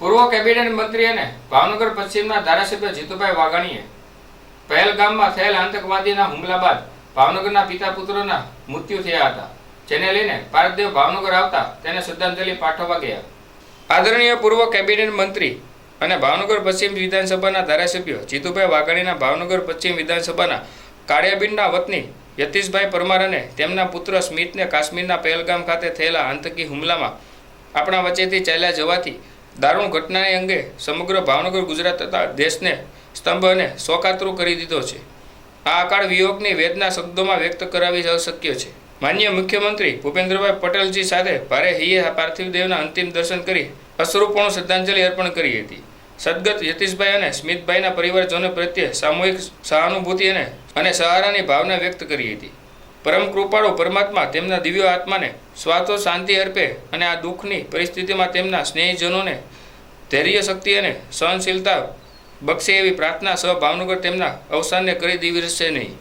પૂર્વ કેબિનેટ મંત્રી અને ભાવનગર પશ્ચિમના ધારાસભ્ય જીતુભાઈ વાઘાણીએ પહેલગામમાં થયેલ આતંકવાદીના હુમલા બાદ ભાવનગરના પિતા પુત્રોના મૃત્યુ થયા હતા, જેને લઈને ભારતદેવ ભાવનગર આવતા તેને શ્રદ્ધાંજલિ પાઠવવા ગયા. આદરણીય પૂર્વ કેબિનેટ મંત્રી અને ભાવનગર પશ્ચિમ વિધાનસભાના ધારાસભ્ય જીતુભાઈ વાઘાણીના ભાવનગર પશ્ચિમ વિધાનસભાના કાળિયાબીનના વતની યતીશભાઈ પરમાર અને તેમના પુત્ર સ્મિતને કાશ્મીરના પહેલગામ ખાતે થયેલા આતંકી હુમલામાં આપણા વચ્ચેથી ચાલ્યા જવાથી દારૂણ ઘટનાને અંગે સમગ્ર ભાવનગર ગુજરાત તથા દેશને સ્તંભ અને શોકાતરું કરી દીધો છે. આ અકાળ વિયોગની વેદના શબ્દોમાં વ્યક્ત કરાવી અશક્ય છે. માન્ય મુખ્યમંત્રી ભૂપેન્દ્રભાઈ પટેલજી સાથે ભારે હૈયે પાર્થિવ દેવના અંતિમ દર્શન કરી અશ્રુપૂર્ણ શ્રદ્ધાંજલિ અર્પણ કરી હતી. સદગત યતીશભાઈ અને સ્મિતભાઈના પરિવારજનો પ્રત્યે સામૂહિક સહાનુભૂતિ અને સહારાની ભાવના વ્યક્ત કરી હતી. પરમ કૃપાળુ પરમાત્મા તેમના દિવ્ય આત્માને સ્વાતો શાંતિ અર્પે અને આ દુઃખની પરિસ્થિતિમાં તેમના સ્નેહીજનોને ધૈર્ય, શક્તિ અને સહનશીલતા બક્ષે એવી પ્રાર્થના સહ ભાવનગર તેમના અવસાનને કરી દીવી રહેશે નહીં.